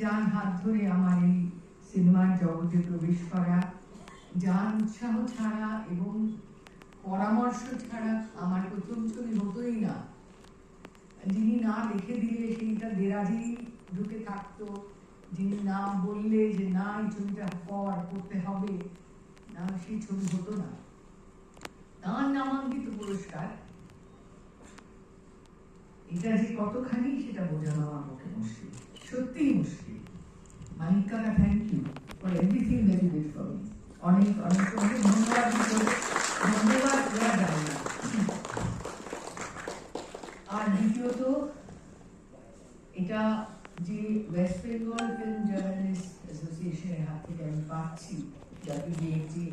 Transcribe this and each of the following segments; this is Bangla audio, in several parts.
যার হাত ধরে আমার এই সিনেমার জগতে প্রবেশ করা, যার উৎসাহ ছাড়া এবং পরামর্শ ছাড়া আমার প্রথম ছবি হতোই না। যিনি না দেখে দিলে সেইটা দেরাজেই ঢুকে থাকতো। যিনি না বললে যে, না, এই ছবিটা কর করতে হবে, না, সেই ছবি হতো না। তার নামাঙ্কিত পুরস্কার, এটা যে কতখানি সেটা বোঝানো আমার পক্ষে মুশকিল। সত্যিই মুশকিল। মানিক কাকা thank you for everything that you did for me অনেক অনেক ধন্যবাদ ধন্যবাদ দেওয়া যায় না। আর দ্বিতীয়ত, এটা যে ওয়েস্ট বেঙ্গল ফিল্ম জার্নালিস্ট অ্যাসোসিয়েশনের হাত থেকে আমি পাচ্ছি, যাকে ডিএফজি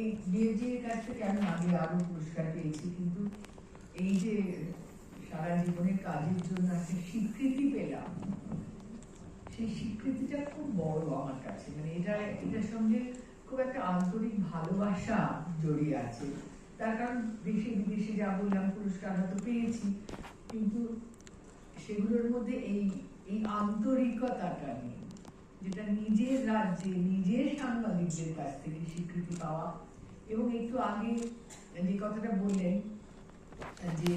এই ডিএফজি এর কাছ থেকে আমি আগে আরও পুরস্কার পেয়েছি, কিন্তু এই যে সারা জীবনের কাজের জন্য একটা স্বীকৃতি পেলাম সেই স্বীকৃতিটা খুব বড় আমার কাছে মানে এটা এটার সঙ্গে খুব একটা আন্তরিক ভালোবাসা জড়িয়ে আছে তার কারণ দেশে বিদেশে যা বললাম পুরস্কার হয়তো পেয়েছি কিন্তু সেগুলোর মধ্যে এই এই আন্তরিকতাটা নেই যেটা নিজের রাজ্যে নিজের সাংবাদিকদের কাছ থেকে স্বীকৃতি পাওয়া এবং একটু আগে যে কথাটা বললেন যে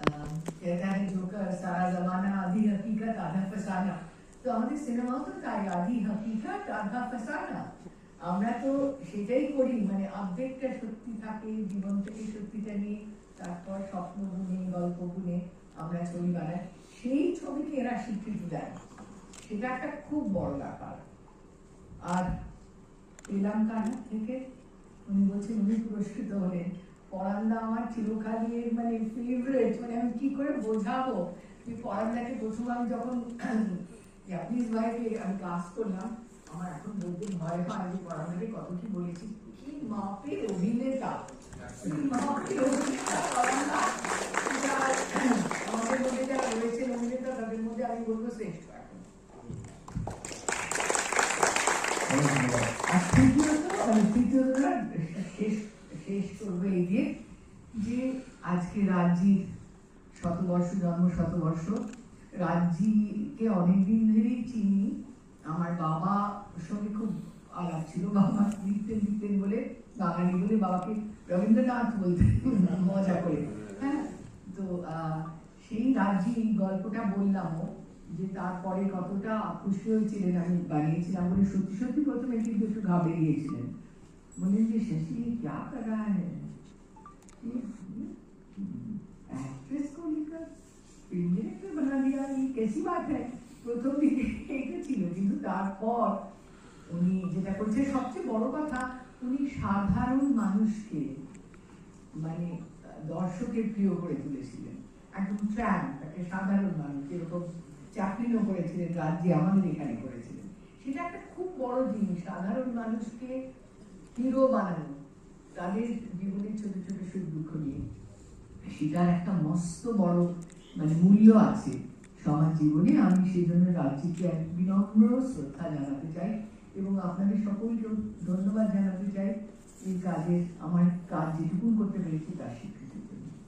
আহ, कहता है जोकर सारा जमाना आधी हकीकत आधा फसाना তো আমাদের সিনেমাও তো তাই আধি হকিকত আধা ফসানা। আমরা তো সেটাই করি মানে অর্ধেকটা সত্যি থাকে, জীবন থেকে সত্যিটা নিয়ে তারপর স্বপ্ন বুনে গল্প বুনে আমরা ছবি বানাই। সেই ছবিকে এরা স্বীকৃতি দেয়। সেটা একটা খুব বড় ব্যাপার। আর পেলাম কার থেকে? উনি বলছেন, উনি পুরস্কৃত হলেন। পরান্দা আমার চিরকালের মানে ফেভারিট মানে আমি কি করে বোঝাবো? যে পরান্দাকে প্রথম আমি যখন জাপানিজ ভাইকে আমি ক্লাস করলাম। আমার এখন বলতে ভয় হয় যে পরান্দাকে কত কি বলেছি। কি মাপের অভিনেতা কি মাপের অভিনেতা আমাদের মধ্যে যারা রয়েছেন অভিনেতা তাদের মধ্যে আমি বলব শ্রেষ্ঠ এখন মানে শেষ শেষ করব এই দিয়ে যে আজকে রাজ্যির শতবর্ষ জন্ম শতবর্ষ রাজ্যিকে অনেকদিন ধরেই চিনি আমার বাবা সঙ্গে খুব আলাপ ছিল বাবা লিখতেন লিখতেন বলে বাঙালি বলে বাবাকে রবীন্দ্রনাথ বলতেন মজা করে হ্যাঁ তো আহ, সেই রাজ্যি গল্পটা বললামও যে তারপরে কতটা খুশি হয়েছিলেন আমি বানিয়েছিলাম বলে সত্যি সত্যি প্রথমে কিন্তু একটু ঘাবড়ে গিয়েছিলেন বললেন যে শশী क्या कर रहा है एक्ट्रेस को लेकर फिल्म বেশি মাত্রায় হ্যাঁ, প্রথম দিকে এটা ছিল, কিন্তু তারপর উনি যেটা করছে সবচেয়ে বড় কথা, উনি সাধারণ মানুষকে মানে দর্শকের প্রিয় করে তুলেছিলেন। একদম ট্র্যান একটা সাধারণ মানুষ, যেরকম চাকরিও করেছিলেন রাজ্যে আমাদের এখানে করেছিলেন। সেটা একটা খুব বড় জিনিস, সাধারণ মানুষকে হিরো বানানো, তাদের জীবনের ছোট ছোট সুখ দুঃখ নিয়ে। সেটার একটা মস্ত বড় মানে মূল্য আছে। সমাজ জীবনে আমি সেই জন্য রাজ্যকে এক বিনম্র শ্রদ্ধা জানাতে চাই এবং আপনাদের সকলকেও ধন্যবাদ জানাতে চাই। এই কাজের আমার কাজ যেটুকু করতে পেরেছি তার স্বীকৃতি।